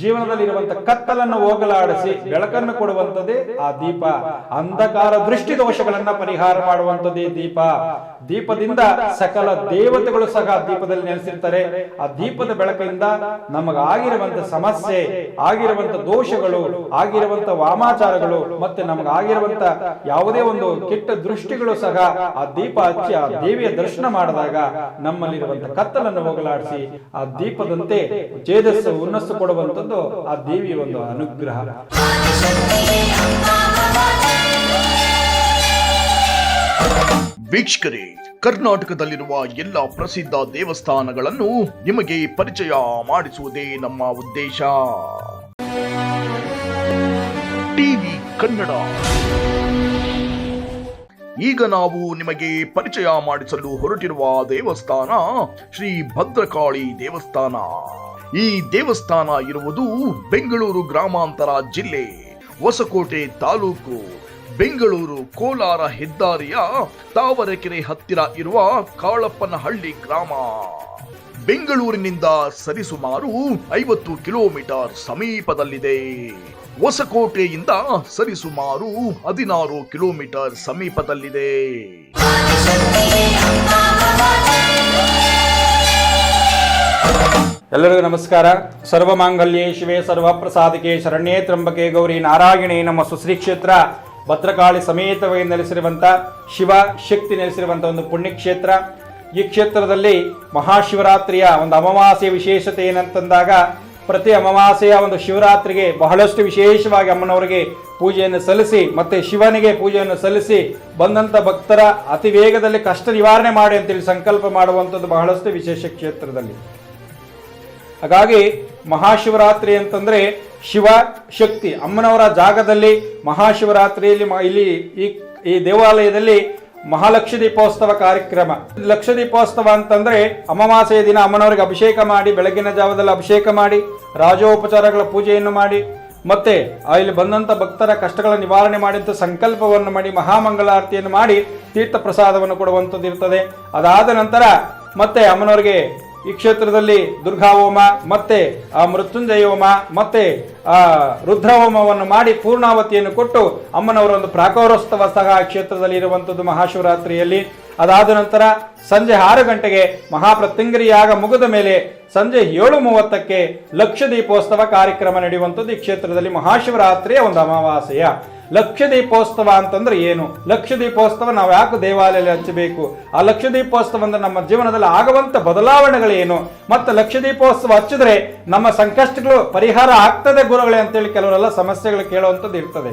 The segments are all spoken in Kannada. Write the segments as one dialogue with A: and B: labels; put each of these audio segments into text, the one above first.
A: ಜೀವನದಲ್ಲಿರುವಂತ ಕತ್ತಲನ್ನು ಹೋಗಲಾಡಿಸಿ ಬೆಳಕನ್ನು ಕೊಡುವಂಥದ್ದೇ ಆ ದೀಪ. ಅಂಧಕಾರ ದೃಷ್ಟಿ ದೋಷಗಳನ್ನ ಪರಿಹಾರ ಮಾಡುವಂಥದ್ದೇ ದೀಪ. ದೀಪದಿಂದ ಸಕಲ ದೇವತೆಗಳು ಸಹ ದೀಪದಲ್ಲಿ ನೆಲೆಸಿರ್ತಾರೆ. ಆ ದೀಪದ ಬೆಳಕಿಂದ ನಮಗಾಗಿರುವಂತ ಸಮಸ್ಯೆ ಆಗಿರುವಂತ ದೋಷಗಳು ಆಗಿರುವಂತ ವಾಮಾಚಾರಗಳು ಮತ್ತೆ ನಮಗಾಗಿರುವಂತ ಯಾವುದೇ ಒಂದು ಕೆಟ್ಟ ದೃಷ್ಟಿಗಳು ಸಹ ಆ ದೀಪ ಹಚ್ಚಿ ಆ ದೇವಿಯ ದರ್ಶನ ಮಾಡಿದಾಗ ನಮ್ಮಲ್ಲಿರುವಂತ ಕತ್ತಲನ್ನು ಹೋಗಲಾಡಿಸಿ ಆ ದೀಪದಂತೆ ಚೇದಸ್ಸು ಉನ್ನಸ್ಸು ಕೊಡುವಂತದ್ದು ಆ ದೇವಿಯ ಒಂದು ಅನುಗ್ರಹ.
B: ವೀಕ್ಷಕರೇ, ಕರ್ನಾಟಕದಲ್ಲಿರುವ ಎಲ್ಲ ಪ್ರಸಿದ್ಧ ದೇವಸ್ಥಾನಗಳನ್ನು ನಿಮಗೆ ಪರಿಚಯ ಮಾಡಿಸುವುದೇ ನಮ್ಮ ಉದ್ದೇಶ. ಟಿವಿ ಕನ್ನಡ. ಈಗ ನಾವು ನಿಮಗೆ ಪರಿಚಯ ಮಾಡಿಸಲು ಹೊರಟಿರುವ ದೇವಸ್ಥಾನ ಶ್ರೀ ಭದ್ರಕಾಳಿ ದೇವಸ್ಥಾನ. ಈ ದೇವಸ್ಥಾನ ಇರುವುದು ಬೆಂಗಳೂರು ಗ್ರಾಮಾಂತರ ಜಿಲ್ಲೆ, ಹೊಸಕೋಟೆ ತಾಲೂಕು. ಬೆಂಗಳೂರು ಕೋಲಾರ ಹೆದ್ದಾರಿಯ ತಾವರೆಕೆರೆ ಹತ್ತಿರ ಇರುವ ಕಾಳಪ್ಪನಹಳ್ಳಿ ಗ್ರಾಮ. ಬೆಂಗಳೂರಿನಿಂದ ಸರಿಸುಮಾರು ಐವತ್ತು ಕಿಲೋಮೀಟರ್ ಸಮೀಪದಲ್ಲಿದೆ. ಹೊಸಕೋಟೆಯಿಂದ ಸರಿಸುಮಾರು ಹದಿನಾರು ಕಿಲೋಮೀಟರ್ ಸಮೀಪದಲ್ಲಿದೆ.
A: ಎಲ್ಲರಿಗೂ ನಮಸ್ಕಾರ. ಸರ್ವಮಾಂಗಲ್ಯೇ ಸರ್ವ ಸರ್ವಪ್ರಸಾದಿಕೆ ಶರಣ್ಯೇ ತ್ರಂಬಕೆ ಗೌರಿ ನಾರಾಯಣೇ ನಮ್ಮ ಸುಶ್ರೀ ಕ್ಷೇತ್ರ ಭದ್ರಕಾಳಿ ಸಮೇತವಾಗಿ ನೆಲೆಸಿರುವಂಥ ಶಿವ ಶಕ್ತಿ ನೆಲೆಸಿರುವಂಥ ಒಂದು ಪುಣ್ಯಕ್ಷೇತ್ರ. ಈ ಕ್ಷೇತ್ರದಲ್ಲಿ ಮಹಾಶಿವರಾತ್ರಿಯ ಒಂದು ಅಮಾವಾಸ್ಯ ವಿಶೇಷತೆ ಏನಂತಂದಾಗ ಪ್ರತಿ ಅಮಾವಾಸ್ಯೆಯ ಒಂದು ಶಿವರಾತ್ರಿಗೆ ಬಹಳಷ್ಟು ವಿಶೇಷವಾಗಿ ಅಮ್ಮನವರಿಗೆ ಪೂಜೆಯನ್ನು ಸಲ್ಲಿಸಿ, ಮತ್ತೆ ಶಿವನಿಗೆ ಪೂಜೆಯನ್ನು ಸಲ್ಲಿಸಿ ಬಂದಂಥ ಭಕ್ತರ ಅತಿ ವೇಗದಲ್ಲಿ ಕಷ್ಟ ನಿವಾರಣೆ ಮಾಡಿ ಅಂತೇಳಿ ಸಂಕಲ್ಪ ಮಾಡುವಂಥದ್ದು ಬಹಳಷ್ಟು ವಿಶೇಷ ಕ್ಷೇತ್ರದಲ್ಲಿ. ಹಾಗಾಗಿ ಮಹಾಶಿವರಾತ್ರಿ ಅಂತಂದ್ರೆ ಶಿವ ಶಕ್ತಿ. ಅಮ್ಮನವರ ಜಾಗದಲ್ಲಿ ಮಹಾಶಿವರಾತ್ರಿಯಲ್ಲಿ ಇಲ್ಲಿ ಈ ಈ ದೇವಾಲಯದಲ್ಲಿ ಮಹಾಲಕ್ಷ ದೀಪೋತ್ಸವ ಕಾರ್ಯಕ್ರಮ. ಲಕ್ಷ ದೀಪೋತ್ಸವ ಅಂತಂದ್ರೆ ಅಮಾವಾಸ್ಯೆಯ ದಿನ ಅಮ್ಮನವರಿಗೆ ಅಭಿಷೇಕ ಮಾಡಿ, ಬೆಳಗಿನ ಜಾವದಲ್ಲಿ ಅಭಿಷೇಕ ಮಾಡಿ, ರಾಜೋಪಚಾರಗಳ ಪೂಜೆಯನ್ನು ಮಾಡಿ, ಮತ್ತೆ ಇಲ್ಲಿ ಬಂದಂತ ಭಕ್ತರ ಕಷ್ಟಗಳ ನಿವಾರಣೆ ಮಾಡಿದಂತ ಸಂಕಲ್ಪವನ್ನು ಮಾಡಿ, ಮಹಾಮಂಗಳಾರತಿಯನ್ನು ಮಾಡಿ ತೀರ್ಥ ಪ್ರಸಾದವನ್ನು ಕೊಡುವಂಥದ್ದು ಇರ್ತದೆ. ಅದಾದ ನಂತರ ಮತ್ತೆ ಅಮ್ಮನವರಿಗೆ ಈ ಕ್ಷೇತ್ರದಲ್ಲಿ ದುರ್ಗಾ ಹೋಮ ಮತ್ತೆ ಆ ಮೃತ್ಯುಂಜಯ ಹೋಮ ಮತ್ತೆ ಆ ರುದ್ರ ಹೋಮವನ್ನು ಮಾಡಿ ಪೂರ್ಣಾವತಿಯನ್ನು ಕೊಟ್ಟು ಅಮ್ಮನವರ ಒಂದು ಪ್ರಾಕಾರೋತ್ಸವ ಸಹ ಕ್ಷೇತ್ರದಲ್ಲಿ ಇರುವಂಥದ್ದು ಮಹಾಶಿವರಾತ್ರಿಯಲ್ಲಿ. ಅದಾದ ನಂತರ ಸಂಜೆ ಆರು ಗಂಟೆಗೆ ಮಹಾಪ್ರತ್ಯಂಗರಿಯಾಗ ಮುಗಿದ ಮೇಲೆ ಸಂಜೆ ಏಳು ಮೂವತ್ತಕ್ಕೆ ಲಕ್ಷ ದೀಪೋತ್ಸವ ಕಾರ್ಯಕ್ರಮ ನಡೆಯುವಂಥದ್ದು ಈ ಕ್ಷೇತ್ರದಲ್ಲಿ ಮಹಾಶಿವರಾತ್ರಿಯ ಒಂದು ಅಮಾವಾಸ್ಯೆಯ. ಲಕ್ಷ ದೀಪೋತ್ಸವ ಅಂತಂದ್ರೆ ಏನು? ಲಕ್ಷ ದೀಪೋತ್ಸವ ನಾವು ಯಾಕೆ ದೇವಾಲಯದಲ್ಲಿ ಹಚ್ಚಬೇಕು? ಆ ಲಕ್ಷ ದೀಪೋತ್ಸವ ಅಂದ್ರೆ ನಮ್ಮ ಜೀವನದಲ್ಲಿ ಆಗುವಂತ ಬದಲಾವಣೆಗಳೇನು ಮತ್ತೆ ಲಕ್ಷ ದೀಪೋತ್ಸವ ಹಚ್ಚಿದ್ರೆ ನಮ್ಮ ಸಂಕಷ್ಟಗಳು ಪರಿಹಾರ ಆಗ್ತದೆ ಗುರುಗಳೇ ಅಂತೇಳಿ ಕೆಲವರೆಲ್ಲ ಸಮಸ್ಯೆಗಳು ಕೇಳುವಂಥದ್ದು ಇರ್ತದೆ.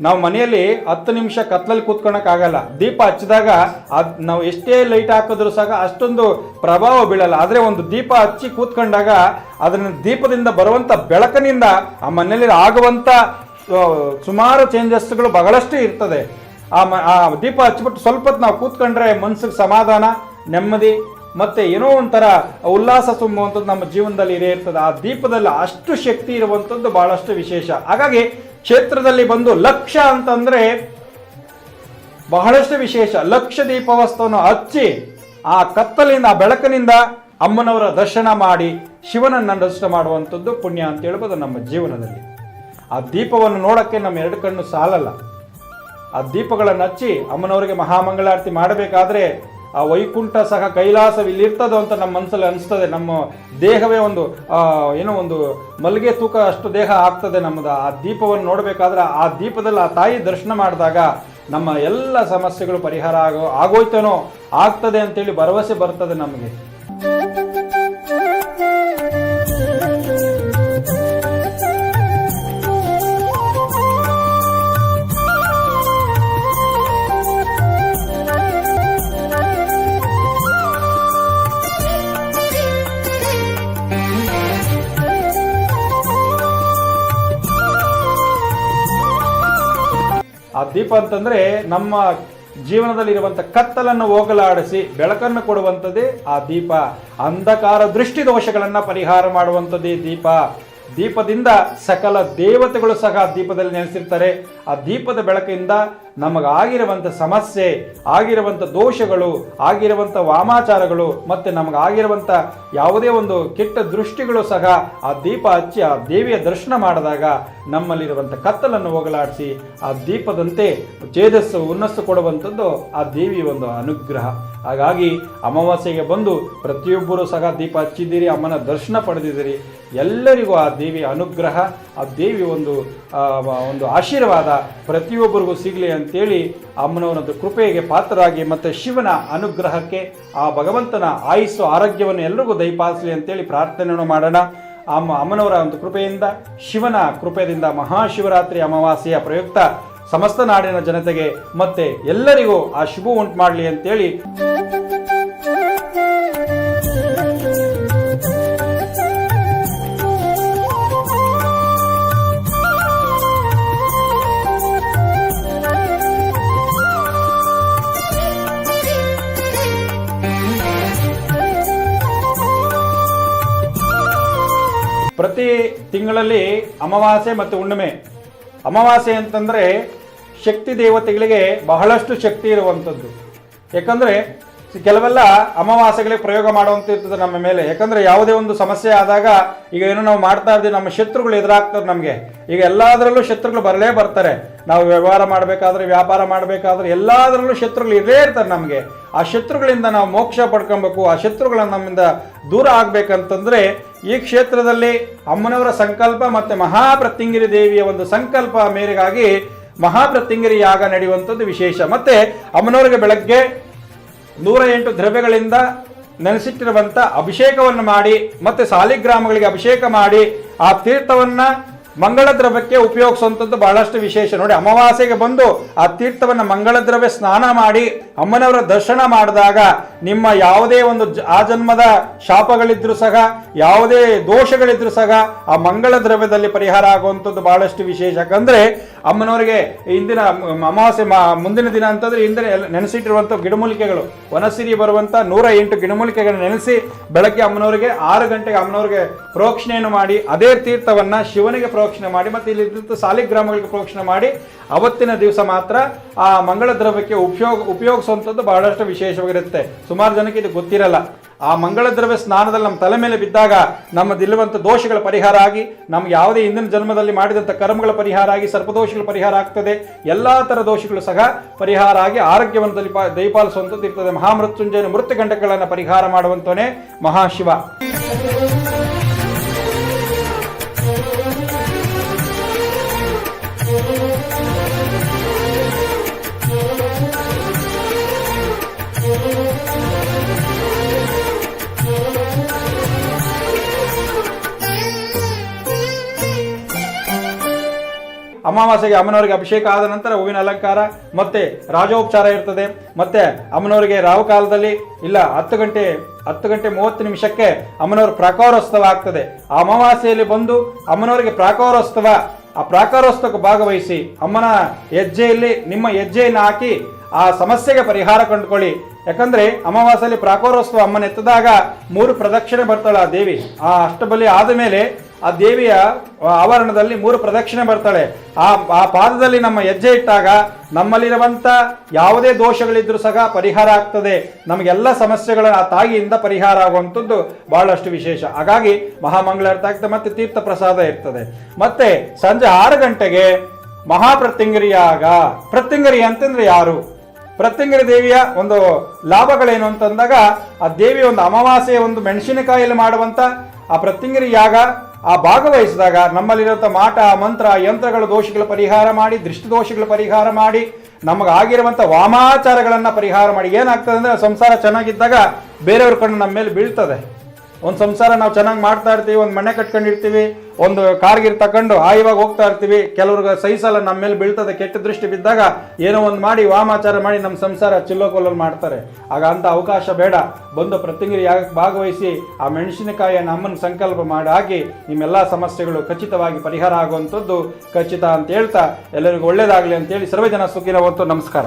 A: ನಾವು ಮನೆಯಲ್ಲಿ ಹತ್ತು ನಿಮಿಷ ಕತ್ಲಲ್ಲಿ ಕೂತ್ಕೊಳಕ್ ಆಗಲ್ಲ. ದೀಪ ಹಚ್ಚಿದಾಗ ಅದು ನಾವು ಎಷ್ಟೇ ಲೈಟ್ ಹಾಕಿದ್ರು ಸಹ ಅಷ್ಟೊಂದು ಪ್ರಭಾವ ಬೀಳಲ್ಲ. ಆದರೆ ಒಂದು ದೀಪ ಹಚ್ಚಿ ಕೂತ್ಕೊಂಡಾಗ ಅದನ್ನ ದೀಪದಿಂದ ಬರುವಂಥ ಬೆಳಕಿನಿಂದ ಆ ಮನೆಯಲ್ಲಿ ಆಗುವಂಥ ಸುಮಾರು ಚೇಂಜಸ್ಗಳು ಬಹಳಷ್ಟು ಇರ್ತದೆ. ಆ ಮ- ಆ ದೀಪ ಹಚ್ಚಿಬಿಟ್ಟು ಸ್ವಲ್ಪ ಹೊತ್ತು ನಾವು ಕೂತ್ಕೊಂಡ್ರೆ ಮನಸ್ಸಿಗೆ ಸಮಾಧಾನ, ನೆಮ್ಮದಿ, ಮತ್ತೆ ಏನೋ ಒಂಥರ ಉಲ್ಲಾಸ ತುಂಬುವಂಥದ್ದು ನಮ್ಮ ಜೀವನದಲ್ಲಿ ಇದೇ ಇರ್ತದೆ. ಆ ದೀಪದಲ್ಲಿ ಅಷ್ಟು ಶಕ್ತಿ ಇರುವಂಥದ್ದು ಭಾಳಷ್ಟು ವಿಶೇಷ. ಹಾಗಾಗಿ ಕ್ಷೇತ್ರದಲ್ಲಿ ಬಂದು ಲಕ್ಷ ಅಂತಂದ್ರೆ ಬಹಳಷ್ಟು ವಿಶೇಷ. ಲಕ್ಷ ದೀಪವಸ್ತವನ್ನು ಹಚ್ಚಿ ಆ ಕತ್ತಲಿಂದ, ಆ ಬೆಳಕಿನಿಂದ ಅಮ್ಮನವರ ದರ್ಶನ ಮಾಡಿ ಶಿವನನ್ನ ದರ್ಶನ ಮಾಡುವಂಥದ್ದು ಪುಣ್ಯ ಅಂತ ಹೇಳ್ಬೋದು ನಮ್ಮ ಜೀವನದಲ್ಲಿ. ಆ ದೀಪವನ್ನು ನೋಡೋಕ್ಕೆ ನಮ್ಮ ಎರಡು ಕಣ್ಣು ಸಾಲಲ್ಲ. ಆ ದೀಪಗಳನ್ನು ಹಚ್ಚಿ ಅಮ್ಮನವರಿಗೆ ಮಹಾಮಂಗಳಾರತಿ ಮಾಡಬೇಕಾದ್ರೆ ಆ ವೈಕುಂಠ ಸಹ ಕೈಲಾಸ ಇಲ್ಲಿರ್ತದೋ ಅಂತ ನಮ್ಮ ಮನಸ್ಸಲ್ಲಿ ಅನಿಸ್ತದೆ. ನಮ್ಮ ದೇಹವೇ ಒಂದು ಏನೋ ಒಂದು ಮಲ್ಲಿಗೆ ತೂಕ ಅಷ್ಟು ದೇಹ ಆಗ್ತದೆ ನಮ್ಮದು ಆ ದೀಪವನ್ನು ನೋಡಬೇಕಾದ್ರೆ ಆ ದೀಪದಲ್ಲಿ ಆ ತಾಯಿ ದರ್ಶನ ಮಾಡಿದಾಗ ನಮ್ಮ ಎಲ್ಲ ಸಮಸ್ಯೆಗಳು ಪರಿಹಾರ ಆಗೋ, ಆಗೋಯ್ತೇನೋ, ಆಗ್ತದೆ ಅಂತೇಳಿ ಭರವಸೆ ಬರ್ತದೆ ನಮಗೆ. ಆ ದೀಪ ಅಂತಂದ್ರೆ ನಮ್ಮ ಜೀವನದಲ್ಲಿರುವಂಥ ಕತ್ತಲನ್ನು ಹೋಗಲಾಡಿಸಿ ಬೆಳಕನ್ನು ಕೊಡುವಂಥದ್ದೇ ಆ ದೀಪ. ಅಂಧಕಾರ ದೃಷ್ಟಿ ದೋಷಗಳನ್ನು ಪರಿಹಾರ ಮಾಡುವಂಥದ್ದೇ ದೀಪ. ದೀಪದಿಂದ ಸಕಲ ದೇವತೆಗಳು ಸಹ ದೀಪದಲ್ಲಿ ನೆಲೆಸಿರ್ತಾರೆ. ಆ ದೀಪದ ಬೆಳಕಿಂದ ನಮಗಾಗಿರುವಂಥ ಸಮಸ್ಯೆ, ಆಗಿರುವಂಥ ದೋಷಗಳು, ಆಗಿರುವಂಥ ವಾಮಾಚಾರಗಳು, ಮತ್ತು ನಮಗಾಗಿರುವಂಥ ಯಾವುದೇ ಒಂದು ಕೆಟ್ಟ ದೃಷ್ಟಿಗಳು ಸಹ ಆ ದೀಪ ಹಚ್ಚಿ, ಆ ದೇವಿಯ ದರ್ಶನ ಮಾಡಿದಾಗ ನಮ್ಮಲ್ಲಿರುವಂಥ ಕತ್ತಲನ್ನು ಹೋಗಲಾಡಿಸಿ, ಆ ದೀಪದಂತೆ ಚೇಜಸ್ಸು ಉನ್ನಸ್ಸು ಕೊಡುವಂಥದ್ದು ಆ ದೇವಿಯ ಒಂದು ಅನುಗ್ರಹ. ಹಾಗಾಗಿ ಅಮಾವಾಸ್ಯೆಗೆ ಬಂದು ಪ್ರತಿಯೊಬ್ಬರೂ ಸಹ ದೀಪ ಹಚ್ಚಿದ್ದೀರಿ, ಅಮ್ಮನ ದರ್ಶನ ಪಡೆದಿದ್ದೀರಿ. ಎಲ್ಲರಿಗೂ ಆ ದೇವಿಯ ಅನುಗ್ರಹ, ಆ ದೇವಿ ಒಂದು ಒಂದು ಆಶೀರ್ವಾದ ಪ್ರತಿಯೊಬ್ಬರಿಗೂ ಸಿಗಲಿ ಅಂತೇಳಿ ಅಮ್ಮನವರೊಂದು ಕೃಪೆಗೆ ಪಾತ್ರರಾಗಿ ಮತ್ತು ಶಿವನ ಅನುಗ್ರಹಕ್ಕೆ ಆ ಭಗವಂತನ ಆಯುಸ್ಸು, ಆರೋಗ್ಯವನ್ನು ಎಲ್ಲರಿಗೂ ದಯಪಾಲಿಸಲಿ ಅಂತೇಳಿ ಪ್ರಾರ್ಥನೆಯನ್ನು ಮಾಡೋಣ. ಅಮ್ಮ, ಅಮ್ಮನವರ ಒಂದು ಕೃಪೆಯಿಂದ, ಶಿವನ ಕೃಪೆಯಿಂದ ಮಹಾಶಿವರಾತ್ರಿ ಅಮಾವಾಸ್ಯೆಯ ಪ್ರಯುಕ್ತ ಸಮಸ್ತ ನಾಡಿನ ಜನತೆಗೆ ಮತ್ತೆ ಎಲ್ಲರಿಗೂ ಆ ಶುಭ ಉಂಟು ಮಾಡಲಿ ಅಂತೇಳಿ. ಪ್ರತಿ ತಿಂಗಳಲ್ಲಿ ಅಮಾವಾಸ್ಯೆ ಮತ್ತು ಹುಣ್ಣಿಮೆ. ಅಮಾವಾಸ್ಯೆ ಅಂತಂದರೆ ಶಕ್ತಿ ದೇವತೆಗಳಿಗೆ ಬಹಳಷ್ಟು ಶಕ್ತಿ ಇರುವಂಥದ್ದು. ಯಾಕಂದರೆ ಕೆಲವೆಲ್ಲ ಅಮಾವಾಸ್ಯೆಗಳಿಗೆ ಪ್ರಯೋಗ ಮಾಡುವಂಥ ಇರ್ತದೆ ನಮ್ಮ ಮೇಲೆ. ಯಾಕಂದರೆ ಯಾವುದೇ ಒಂದು ಸಮಸ್ಯೆ ಆದಾಗ ಈಗ ಏನೋ ನಾವು ಮಾಡ್ತಾ ಇದ್ದೀವಿ ನಮ್ಮ ಶತ್ರುಗಳು ಎದುರಾಗ್ತದೆ ನಮಗೆ. ಈಗ ಎಲ್ಲದರಲ್ಲೂ ಶತ್ರುಗಳು ಬರಲೇ ಬರ್ತಾರೆ. ನಾವು ವ್ಯವಹಾರ ಮಾಡಬೇಕಾದ್ರೆ ವ್ಯಾಪಾರ ಮಾಡಬೇಕಾದ್ರೆ ಎಲ್ಲದರಲ್ಲೂ ಶತ್ರುಗಳು ಇರಲೇ ಇರ್ತಾರೆ ನಮಗೆ. ಆ ಶತ್ರುಗಳಿಂದ ನಾವು ಮೋಕ್ಷ ಪಡ್ಕೊಬೇಕು, ಆ ಶತ್ರುಗಳ ನಮ್ಮಿಂದ ದೂರ ಆಗ್ಬೇಕಂತಂದ್ರೆ ಈ ಕ್ಷೇತ್ರದಲ್ಲಿ ಅಮ್ಮನವರ ಸಂಕಲ್ಪ ಮತ್ತೆ ಮಹಾಪ್ರತ್ಯಂಗಿರಿ ದೇವಿಯ ಒಂದು ಸಂಕಲ್ಪ ಮೇರೆಗಾಗಿ ಮಹಾಪ್ರತ್ಯಂಗಿರಿ ಯಾಗ ನಡೆಯುವಂಥದ್ದು ವಿಶೇಷ. ಮತ್ತೆ ಅಮ್ಮನವರಿಗೆ ಬೆಳಗ್ಗೆ ನೂರ ಎಂಟು ದ್ರವ್ಯಗಳಿಂದ ನೆನೆಸಿಟ್ಟಿರುವಂಥ ಅಭಿಷೇಕವನ್ನು ಮಾಡಿ, ಮತ್ತೆ ಸಾಲಿಗ್ರಾಮಗಳಿಗೆ ಅಭಿಷೇಕ ಮಾಡಿ, ಆ ತೀರ್ಥವನ್ನ ಮಂಗಳ ದ್ರವ್ಯಕ್ಕೆ ಉಪಯೋಗಿಸುವಂಥದ್ದು ಬಹಳಷ್ಟು ವಿಶೇಷ. ನೋಡಿ, ಅಮಾವಾಸ್ಯೆಗೆ ಬಂದು ಆ ತೀರ್ಥವನ್ನು ಮಂಗಳ ದ್ರವ್ಯ ಸ್ನಾನ ಮಾಡಿ ಅಮ್ಮನವರ ದರ್ಶನ ಮಾಡಿದಾಗ ನಿಮ್ಮ ಯಾವುದೇ ಒಂದು ಆ ಜನ್ಮದ ಶಾಪಗಳಿದ್ರು ಸಹ, ಯಾವುದೇ ದೋಷಗಳಿದ್ರೂ ಸಹ ಆ ಮಂಗಳ ದ್ರವ್ಯದಲ್ಲಿ ಪರಿಹಾರ ಆಗುವಂಥದ್ದು ಬಹಳಷ್ಟು ವಿಶೇಷ. ಯಾಕಂದ್ರೆ ಅಮ್ಮನವರಿಗೆ ಇಂದಿನ ಅಮಾವಾಸ್ಯೆ ಮುಂದಿನ ದಿನ ಅಂತಂದ್ರೆ ಹಿಂದಿನ ನೆನೆಸಿಟ್ಟಿರುವಂಥ ಗಿಡಮೂಲಿಕೆಗಳು. ವನಸಿರಿ ಬರುವಂಥ ನೂರ ಎಂಟು ಗಿಡಮೂಲಿಕೆಗಳನ್ನು ನೆನೆಸಿ ಬೆಳಗ್ಗೆ ಅಮ್ಮನವರಿಗೆ, ಆರು ಗಂಟೆಗೆ ಅಮ್ಮನವರಿಗೆ ಪ್ರೋಕ್ಷಣೆಯನ್ನು ಮಾಡಿ, ಅದೇ ತೀರ್ಥವನ್ನ ಶಿವನಿಗೆ ಪ್ರೋಕ್ಷಣೆ ಮಾಡಿ, ಮತ್ತೆ ಇಲ್ಲಿ ಸಾಲಿಗ್ರಾಮಗಳಿಗೆ ಪ್ರೋಕ್ಷಣೆ ಮಾಡಿ ಅವತ್ತಿನ ದಿವಸ ಮಾತ್ರ ಆ ಮಂಗಳ ದ್ರವ್ಯಕ್ಕೆ ಉಪಯೋಗ, ಉಪಯೋಗಿಸುವಂಥದ್ದು ಬಹಳಷ್ಟು ವಿಶೇಷವಾಗಿರುತ್ತೆ. ಸುಮಾರು ಜನಕ್ಕೆ ಇದು ಗೊತ್ತಿರಲ್ಲ. ಆ ಮಂಗಳ ದ್ರವ್ಯ ಸ್ನಾನದಲ್ಲಿ ನಮ್ಮ ತಲೆ ಮೇಲೆ ಬಿದ್ದಾಗ ನಮ್ಮದಿಲ್ಲುವಂಥ ದೋಷಗಳ ಪರಿಹಾರ ಆಗಿ ನಮ್ಗೆ ಯಾವುದೇ ಹಿಂದಿನ ಜನ್ಮದಲ್ಲಿ ಮಾಡಿದಂಥ ಕರ್ಮಗಳ ಪರಿಹಾರ ಆಗಿ, ಸರ್ಪದೋಷಗಳ ಪರಿಹಾರ ಆಗ್ತದೆ. ಎಲ್ಲ ಥರ ದೋಷಗಳು ಸಹ ಪರಿಹಾರ ಆಗಿ ಆರೋಗ್ಯವನ್ನು ದಲಿಪ, ದಯಪಾಲಿಸುವಂಥದ್ದು ಇರ್ತದೆ. ಮಹಾಮೃತ್ಯುಂಜಯನ ಮೃತ್ಯುಗಂಡಗಳನ್ನು ಪರಿಹಾರ ಮಾಡುವಂತವನೇ ಮಹಾಶಿವ. ಅಮಾವಾಸ್ಯೆಗೆ ಅಮ್ಮನವರಿಗೆ ಅಭಿಷೇಕ ಆದ ನಂತರ ಹೂವಿನ ಅಲಂಕಾರ, ಮತ್ತೆ ರಾಜೋಪಚಾರ ಇರ್ತದೆ. ಮತ್ತೆ ಅಮ್ಮನವರಿಗೆ ರಾವು ಕಾಲದಲ್ಲಿ ಇಲ್ಲ, ಹತ್ತು ಗಂಟೆ ಹತ್ತು ಗಂಟೆ ಮೂವತ್ತು ನಿಮಿಷಕ್ಕೆ ಅಮ್ಮನವರ ಪ್ರಾಕಾರೋತ್ಸವ ಆಗ್ತದೆ. ಆ ಅಮಾವಾಸ್ಯೆಯಲ್ಲಿ ಬಂದು ಅಮ್ಮನವರಿಗೆ ಪ್ರಾಕಾರೋತ್ಸವ, ಆ ಪ್ರಾಕಾರೋತ್ಸವಕ್ಕೆ ಭಾಗವಹಿಸಿ ಅಮ್ಮನ ಹೆಜ್ಜೆಯಲ್ಲಿ, ನಿಮ್ಮ ಹೆಜ್ಜೆಯನ್ನು ಹಾಕಿ ಆ ಸಮಸ್ಯೆಗೆ ಪರಿಹಾರ ಕಂಡುಕೊಳ್ಳಿ. ಯಾಕಂದ್ರೆ ಅಮಾವಾಸ್ಯಲ್ಲಿ ಪ್ರಾಕಾರೋತ್ಸವ ಅಮ್ಮನ ಎತ್ತದಾಗ ಮೂರು ಪ್ರದಕ್ಷಿಣೆ ಬರ್ತಾಳೆ ಆ ದೇವಿ. ಆ ಅಷ್ಟಬಲಿ ಆದ ಮೇಲೆ ಆ ದೇವಿಯ ಆವರಣದಲ್ಲಿ ಮೂರು ಪ್ರದಕ್ಷಿಣೆ ಬರ್ತಾಳೆ. ಆ ಆ ಪಾದದಲ್ಲಿ ನಮ್ಮ ಹೆಜ್ಜೆ ಇಟ್ಟಾಗ ನಮ್ಮಲ್ಲಿರುವಂತ ಯಾವುದೇ ದೋಷಗಳಿದ್ರೂ ಸಹ ಪರಿಹಾರ ಆಗ್ತದೆ. ನಮಗೆಲ್ಲ ಸಮಸ್ಯೆಗಳ ಆ ತಾಯಿಯಿಂದ ಪರಿಹಾರ ಆಗುವಂಥದ್ದು ಬಹಳಷ್ಟು ವಿಶೇಷ. ಹಾಗಾಗಿ ಮಹಾಮಂಗಳಾರತಿ ಆಗ್ತದೆ ಮತ್ತೆ ತೀರ್ಥ ಪ್ರಸಾದ ಇರ್ತದೆ. ಮತ್ತೆ ಸಂಜೆ ಆರು ಗಂಟೆಗೆ ಮಹಾಪ್ರತ್ಯಂಗರಿಯಾಗ ಪ್ರತ್ಯಂಗರಿ ಅಂತಂದ್ರೆ ಯಾರು? ಪ್ರತ್ಯಂಗರಿ ದೇವಿಯ ಒಂದು ಲಾಭಗಳೇನು ಅಂತಂದಾಗ ಆ ದೇವಿಯ ಒಂದು ಅಮಾವಾಸ್ಯೆಯ ಒಂದು ಮೆಣಸಿನಕಾಯಿಯಲ್ಲಿ ಮಾಡುವಂತ ಆ ಪ್ರತ್ಯಂಗರಿ ಯಾಗ ಆ ಭಾಗವಹಿಸಿದಾಗ ನಮ್ಮಲ್ಲಿರುವಂಥ ಮಾಟ, ಮಂತ್ರ, ಯಂತ್ರಗಳ ದೋಷಗಳ ಪರಿಹಾರ ಮಾಡಿ, ದೃಷ್ಟಿದೋಷಗಳ ಪರಿಹಾರ ಮಾಡಿ, ನಮಗಾಗಿರುವಂಥ ವಾಮಾಚಾರಗಳನ್ನು ಪರಿಹಾರ ಮಾಡಿ. ಏನಾಗ್ತದೆ ಅಂದರೆ ಸಂಸಾರ ಚೆನ್ನಾಗಿದ್ದಾಗ ಬೇರೆಯವ್ರ ಕಣ್ಣು ನಮ್ಮ ಮೇಲೆ ಬೀಳ್ತದೆ. ಒಂದು ಸಂಸಾರ ನಾವು ಚೆನ್ನಾಗಿ ಮಾಡ್ತಾ ಇರ್ತೀವಿ, ಒಂದು ಮನೆ ಕಟ್ಕೊಂಡಿರ್ತೀವಿ, ಒಂದು ಕಾರ್ಗಿರ್ ತಕೊಂಡು ಹಾಯಿವಾಗ ಹೋಗ್ತಾ ಇರ್ತೀವಿ. ಕೆಲವ್ರಿಗೆ ಸಹಿಸಲ್ಲ ನಮ್ಮ ಮೇಲೆ ಬೀಳ್ತದೆ, ಕೆಟ್ಟ ದೃಷ್ಟಿ ಬಿದ್ದಾಗ ಏನೋ ಒಂದು ಮಾಡಿ ವಾಮಾಚಾರ ಮಾಡಿ ನಮ್ಮ ಸಂಸಾರ ಚಿಲ್ಲೋ ಕೊಲ್ಲೋಲ್ ಮಾಡ್ತಾರೆ. ಆಗ ಅಂತ ಅವಕಾಶ ಬೇಡ. ಬಂದು ಪ್ರತಿಂಗಿರಿ ಯಾಕೆ ಭಾಗವಹಿಸಿ ಆ ಮೆಣಸಿನಕಾಯಿಯನ್ನು ಅಮ್ಮನ ಸಂಕಲ್ಪ ಮಾಡಿ ಹಾಕಿ ನಿಮ್ಮೆಲ್ಲ ಸಮಸ್ಯೆಗಳು ಖಚಿತವಾಗಿ ಪರಿಹಾರ ಆಗುವಂಥದ್ದು ಖಚಿತ ಅಂತ ಹೇಳ್ತಾ ಎಲ್ಲರಿಗೂ ಒಳ್ಳೇದಾಗಲಿ ಅಂತೇಳಿ ಸರ್ವೇ ಜನ ಸುಖಿನವಂತು ನಮಸ್ಕಾರ.